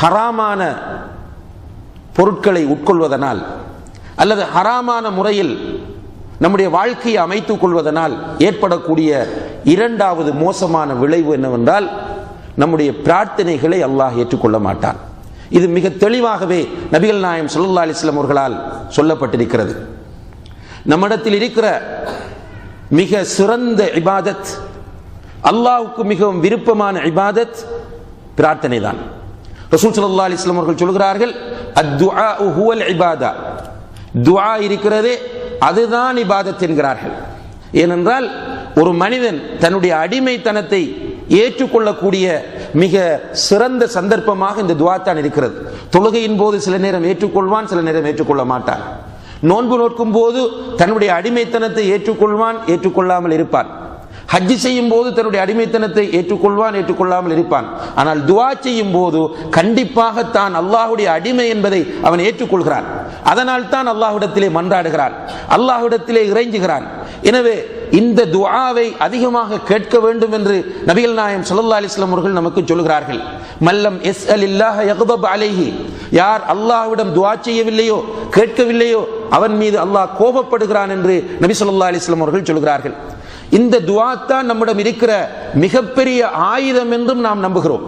ஹராமான பொருட்களை உட்கொள்வதனால் அல்லது ஹராமான முறையில் நம்முடைய வாழ்க்கையை அமைத்துக் கொள்வதனால் ஏற்படக்கூடிய இரண்டாவது மோசமான விளைவு என்னவென்றால் நம்முடைய பிரார்த்தனைகளை அல்லாஹ் ஏற்றுக்கொள்ள மாட்டான். இது மிக தெளிவாகவே நபிகள் நாயம் ஸல்லல்லாஹு அலைஹி அவர்களால் சொல்லப்பட்டிருக்கிறது. நம்மிடத்தில் இருக்கிற மிக சிறந்த இபாதத் அல்லாஹுக்கு மிகவும் விருப்பமான இபாதத் பிரார்த்தனை தான் ரசூல் சல்லா அலைஹி வஸல்லம் அவர்கள் சொல்கிறார்கள் அத்துஆ ஹுவல் இபாதா. துஆ இருக்கிறதே அதுதான் இபாதத் என்கிறார்கள். ஏனென்றால் ஒரு மனிதன் தன்னுடைய அடிமைத்தனத்தை ஏற்றுக்கொள்ளக்கூடிய மிக சிறந்த சந்தர்ப்பமாக இந்த துவா தான் இருக்கிறது. தொழுகையின் போது சில நேரம் ஏற்றுக்கொள்வான் சில நேரம் ஏற்றுக்கொள்ள மாட்டான். நோன்பு நோக்கும் போது தன்னுடைய அடிமைத்தனத்தை ஏற்றுக்கொள்வான் ஏற்றுக்கொள்ளாமல் இருப்பான். ஹஜ்ஜி செய்யும் போது தன்னுடைய அடிமைத்தனத்தை ஏற்றுக்கொள்வான் ஏற்றுக்கொள்ளாமல் இருப்பான். ஆனால் துவா செய்யும் போது கண்டிப்பாக தான் அல்லாஹுடைய அடிமை என்பதை அவன் ஏற்றுக்கொள்கிறான். அதனால் தான் அல்லாஹ்விடத்திலே மன்றாடுகிறான். அல்லாஹ்விடத்திலே இறைஞ்சுகிறான். எனவே இந்த துஆவை அதிகமாக கேட்க வேண்டும் என்று நபிகள் நாயம் சல்லா அலிஸ்லாம் அவர்கள் நமக்கு சொல்கிறார்கள். மல்லம் எஸ் அல் இல்லாஹ யகுதப் அலைஹி. யார் அல்லாஹ்விடம் துவா செய்யவில்லையோ கேட்கவில்லையோ அவன் மீது அல்லாஹ் கோபப்படுகிறான் என்று நபி சொல்லா அலிஸ்லாம் அவர்கள் சொல்கிறார்கள். இந்த துவாத்தான் தான் நம்மிடம் இருக்கிற மிகப்பெரிய ஆயுதம் என்றும் நாம் நம்புகிறோம்.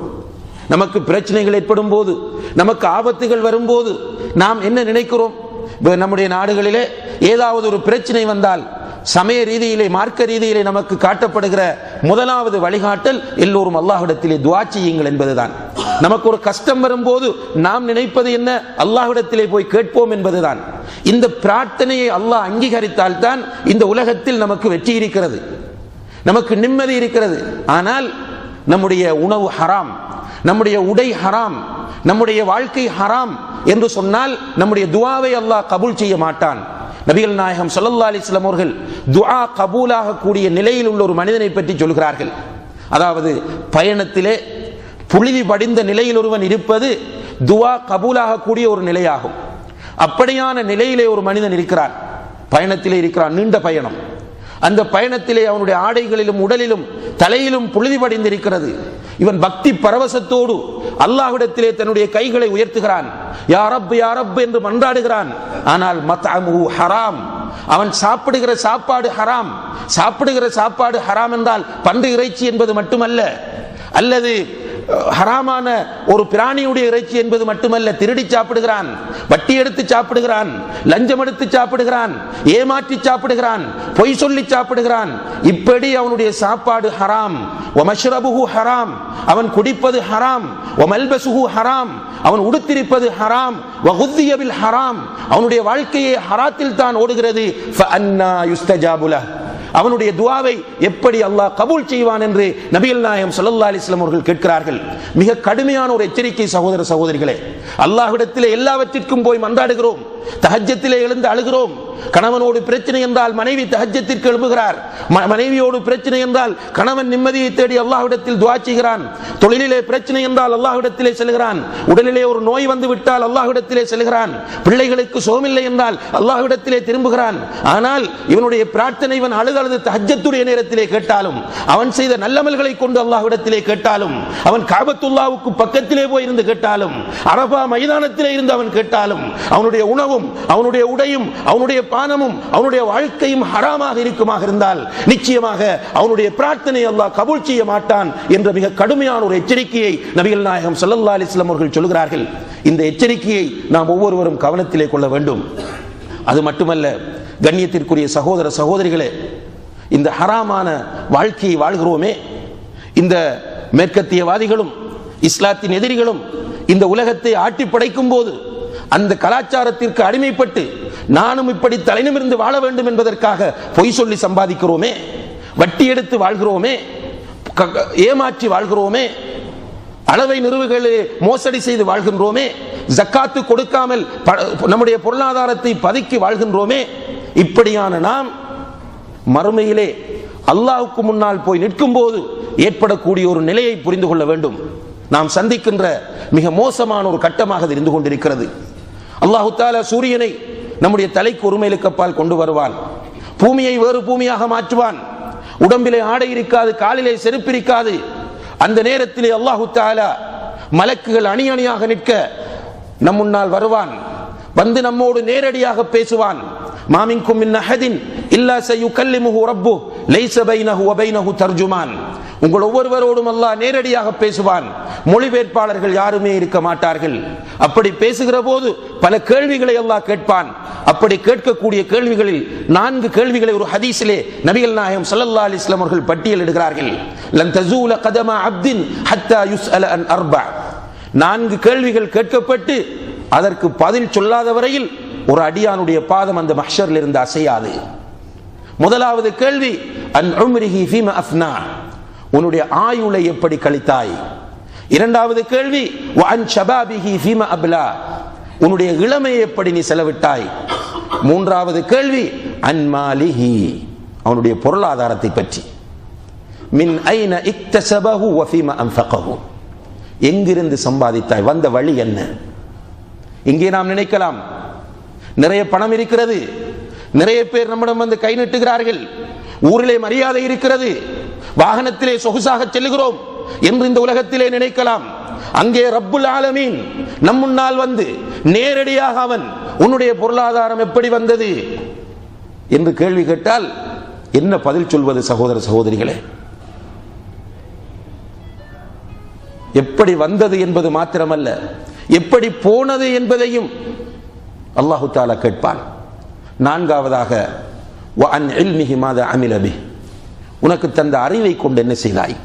நமக்கு பிரச்சனைகள் ஏற்படும் போது நமக்கு ஆபத்துகள் வரும்போது நாம் என்ன நினைக்கிறோம்? நம்முடைய நாடுகளிலே ஏதாவது ஒரு பிரச்சனை வந்தால் சமய ரீதியிலே மார்க்க ரீதியிலே நமக்கு காட்டப்படுகிற முதலாவது வழிகாட்டல் எல்லோரும் அல்லாஹிடத்திலே துவா செய்யுங்கள் என்பதுதான். நமக்கு ஒரு கஷ்டம் வரும்போது நாம் நினைப்பது என்ன? அல்லாஹிடத்திலே போய் கேட்போம் என்பதுதான். இந்த பிரார்த்தனையை அல்லாஹ் அங்கீகரித்தால் தான் இந்த உலகத்தில் நமக்கு வெற்றி இருக்கிறது. நமக்கு நிம்மதி இருக்கிறது. ஆனால் நம்முடைய உணவு ஹராம் நம்முடைய உடை ஹராம் நம்முடைய வாழ்க்கை ஹராம் என்று சொன்னால் நம்முடைய துவாவை அல்லாஹ் கபூல் செய்ய மாட்டான். நபிகள் நாயகம் ஸல்லல்லாஹு அலிஸ்லாம் அவர்கள் துஆ கபூலாக கூடிய நிலையில் உள்ள ஒரு மனிதனை பற்றி சொல்கிறார்கள். அதாவது பயணத்திலே புழுதி படிந்த நிலையில் ஒருவன் இருப்பது துவா கபூலாக கூடிய ஒரு நிலையாகும். அப்படியான நிலையிலே ஒரு மனிதன் இருக்கிறான். பயணத்திலே இருக்கிறான் நீண்ட பயணம். அந்த பயணத்திலே அவனுடைய ஆடைகளிலும் உடலிலும் தலையிலும் புழுதி படிந்திருக்கிறது. இவன் பக்தி பரவசத்தோடு அல்லாஹ்விடத்திலே தன்னுடைய கைகளை உயர்த்துகிறான். யாரப் யாரப் என்று மன்றாடுகிறான். ஆனால் மத்அமுஹு ஹராம். அவன் சாப்பிடுகிற சாப்பாடு ஹராம். சாப்பிடுகிற சாப்பாடு ஹராம் என்றால் பன்று இறைச்சி என்பது மட்டுமல்ல. அல்லது ஹராமான ஒரு பிராணியுடைய இறைச்சி என்பது மட்டுமல்ல திருடி சாப்பிடுகிறான் வட்டி எடுத்து சாப்பிடுகிறான் லஞ்சம் எடுத்து சாப்பிடுகிறான் ஏமாற்றி சாப்பிடுகிறான் பொய் சொல்லி சாப்பிடுகிறான். இப்படி அவனுடைய சாப்பாடு ஹராம். ஒமஷ்ரபுஹு ஹராம். அவன் குடிப்பது ஹராம். ஒமல்பசுஹு ஹராம். அவன் உடுத்திருப்பது ஹராம். வகுத்தியவில் ஹராம். அவனுடைய வாழ்க்கையை ஹராத்தில் தான் ஓடுகிறது. ஃபஅன்னா யுஸ்தஜாபு அவனுடைய துவாவை எப்படி அல்லாஹ் கபூல் செய்வான் என்று நபிகள் நாயம் சல்லா அலிஸ்லாம் அவர்கள் கேட்கிறார்கள். மிக கடுமையான ஒரு எச்சரிக்கை சகோதர சகோதரிகளே அல்லாஹ்விடத்திலே எல்லாவற்றிற்கும் போய் மன்றாடுகிறோம். தஹஜ்ஜத்திலே எழுந்து அழுகிறோம். கணவனோடு பிரச்சனை என்றால் மனைவி தஹஜ்ஜத்திற்கு எழுப்புகிறார் மனைவியோடு பிரச்சனை என்றால் கணவன் நிம்மதியை தேடி அல்லாஹ்விடத்தில் துவா செய்கிறான். தொழிலிலே பிரச்சனை என்றால் அல்லாஹ்விடத்திலே செல்கிறான். உடலிலே ஒரு நோய் வந்து விட்டால் அல்லாஹ்விடத்திலே செல்கிறான். பிள்ளைகளுக்கு சுகமில்லை என்றால் அல்லாஹ்விடத்திலே திரும்புகிறான். ஆனால் இவனுடைய பிரார்த்தனை இவன் அழுது தஹஜத்துடைய நேரத்திலே கேட்டாலும் அவன் செய்த நல்லமல்களை கொண்டு அல்லாஹ்விடத்திலே கேட்டாலும் அவன் காபத்துல்லாவுக்கு பக்கத்திலே போய் இருந்து கேட்டாலும் அரபா மைதானத்திலே இருந்து அவன் கேட்டாலும் அவனுடைய உணவு உணவும் அவனுடைய உடையும் அவனுடைய பானமும் அவனுடைய வாழ்க்கையும் ஹராமாக இருக்குமாக இருந்தால் நிச்சயமாக அவனுடைய பிரார்த்தனை அல்லாஹ் கபூல் செய்ய மாட்டான் என்ற மிக கடுமையான ஒரு எச்சரிக்கையை நபிகள் நாயகம் ஸல்லல்லாஹு அலிஸ்லாம் அவர்கள் சொல்கிறார்கள் இந்த எச்சரிக்கையை நாம் ஒவ்வொருவரும் கவனத்திலே கொள்ள வேண்டும். அது மட்டுமல்ல கண்ணியத்திற்குரிய சகோதர சகோதரிகளே இந்த ஹராமான வாழ்க்கையை வாழ்கிறோமே இந்த மேற்கத்தியவாதிகளும் இஸ்லாத்தின் எதிரிகளும் இந்த உலகத்தை ஆட்டி படைக்கும் போது அந்த கலாச்சாரத்திற்கு அடிமைப்பட்டு நானும் இப்படி தலைநிமிர்ந்து வாழ வேண்டும் என்பதற்காக பொய் சொல்லி சம்பாதிக்கிறோமே வட்டி எடுத்து வாழ்கிறோமே ஏமாற்றி வாழ்கிறோமே அளவை நிறுவுகளை மோசடி செய்து வாழ்கின்றோமே ஜக்காத்து கொடுக்காமல் நம்முடைய பொருளாதாரத்தை பதுக்கி வாழ்கின்றோமே இப்படியான நாம் மறுமையிலே அல்லாவுக்கு முன்னால் போய் நிற்கும் போது ஏற்படக்கூடிய ஒரு நிலையை புரிந்து கொள்ள வேண்டும். நாம் சந்திக்கின்ற மிக மோசமான ஒரு கட்டமாக தெரிந்து கொண்டிருக்கிறது. அல்லாஹு தாலா சூரியனை நம்முடைய தலைக்கு ஒருமையிலுக்கப்பால் கொண்டு வருவான். பூமியை வேறு பூமியாக மாற்றுவான். உடம்பிலே ஆடை இருக்காது காலிலே செருப்பு இருக்காது. அந்த நேரத்திலே அல்லாஹு தாலா மலக்குகள் அணி அணியாக நிற்க நம் முன்னால் வருவான். வந்து நம்மோடு நேரடியாக பேசுவான். மாமிங்கும் மின் அஹதின் இல்லா சயுகல்லிமுஹு ரப்பு லைஸ பைனஹு அபை நகு தர்ஜுமான். உங்கள் ஒவ்வொருவரோடும் அல்லாஹ் நேரடியாக பேசுவான். மொழிபெயர்ப்பாளர்கள் யாருமே இருக்க மாட்டார்கள். அப்படி பேசுகிற போது பல கேள்விகளை அல்லாஹ் கேட்பான். அப்படி கேட்கக்கூடிய கேள்விகளில் நான்கு கேள்விகளை ஒரு ஹதீஸிலே நபிகள் நாயகம் சல்லல்லா அலி இஸ்லாம் அவர்கள் பட்டியலிடுகிறார்கள் லன் தசூல கதம அப்தின் ஹத்தா யுஸ்அல அன் அர்பா. நான்கு கேள்விகள் கேட்கப்பட்டு அதற்கு பதில் சொல்லாத வரையில் ஒரு அடியானுடைய பாதம் அந்த மஹ்ஷரில் இருந்து அசையாது. முதலாவது கேள்வி அன் உம்ரிஹி ஃபீம அஃப்னா. உன்னுடைய ஆயுளை எப்படி கழித்தாய்? இரண்டாவது கேள்வி வ ஃபீம உன்னுடைய இளமையை எப்படி நீ செலவிட்டாய்? மூன்றாவது கேள்வி அன்மாலிஹி அவனுடைய பொருளாதாரத்தை பற்றி. மின் ஐன இக்தசபஹு வ அன்ஃபகஹு? எங்கிருந்து சம்பாதித்தாய்? வந்த வழி என்ன? இங்கே நாம் நினைக்கலாம். நிறைய பணம் இருக்கிறது. நிறைய பேர் நம்மிடம் வந்து கை நீட்டுகிறார்கள். ஊரிலே மரியாதை இருக்கிறது. வாகனத்திலே சொகுசாக செல்லுகிறோம் என்று இந்த உலகத்திலே நினைக்கலாம். அங்கே ரப்புல் ஆலமீன் நம் முன்னால் வந்து நேரடியாக அவன் உன்னுடைய பொருளாதாரம் எப்படி வந்தது என்று கேள்வி கேட்டால் என்ன பதில் சொல்வது சகோதர சகோதரிகளே? எப்படி வந்தது என்பது மாத்திரமல்ல எப்படி போனது என்பதையும் அல்லாஹு தாலா கேட்பான். நான்காவதாக அன் இல்மிஹி மாத அமிலபி உனக்கு தந்த அறிவை கொண்டு என்ன செய்தாய்?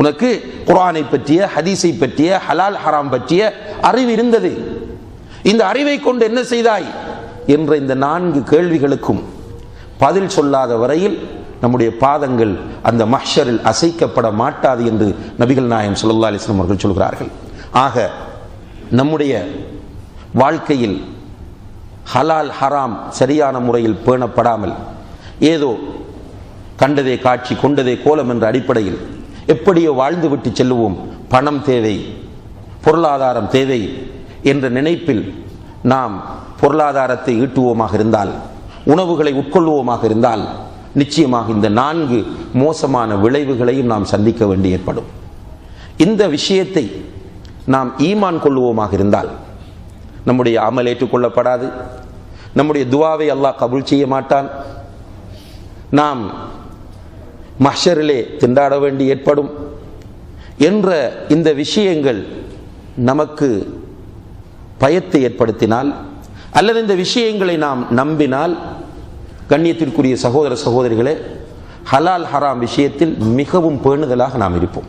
உனக்கு குரானை பற்றிய ஹதீஸை பற்றிய ஹலால் ஹராம் பற்றிய அறிவு இருந்தது. இந்த அறிவை கொண்டு என்ன செய்தாய்? என்ற இந்த நான்கு கேள்விகளுக்கும் பதில் சொல்லாத வரையில் நம்முடைய பாதங்கள் அந்த மஹ்ஷரில் அசைக்கப்பட மாட்டாது என்று நபிகள் நாயம் சுல்லா அலிஸ்லாம் அவர்கள் சொல்கிறார்கள். ஆக நம்முடைய வாழ்க்கையில் ஹலால் ஹராம் சரியான முறையில் பேணப்படாமல் ஏதோ கண்டதே காட்சி கொண்டதே கோலம் என்ற அடிப்படையில் எப்படியோ வாழ்ந்துவிட்டு செல்லுவோம். பணம் தேவை பொருளாதாரம் தேவை என்ற நினைப்பில் நாம் பொருளாதாரத்தை ஈட்டுவோமாக இருந்தால் உணவுகளை உட்கொள்வோமாக இருந்தால் நிச்சயமாக இந்த நான்கு மோசமான விளைவுகளையும் நாம் சந்திக்க வேண்டி ஏற்படும். இந்த விஷயத்தை நாம் ஈமான் கொள்வோமாக இருந்தால் நம்முடைய அமல் ஏற்றுக்கொள்ளப்படாது நம்முடைய துவாவை அல்லாஹ் கபூல் செய்ய மாட்டான். நாம் மஹ்ஷரிலே திண்டாட வேண்டி ஏற்படும் என்ற இந்த விஷயங்கள் நமக்கு பயத்தை ஏற்படுத்தினால் அல்லது இந்த விஷயங்களை நாம் நம்பினால் கண்ணியத்திற்குரிய சகோதர சகோதரிகளே ஹலால் ஹராம் விஷயத்தில் மிகவும் பேணுதலாக நாம் இருப்போம்.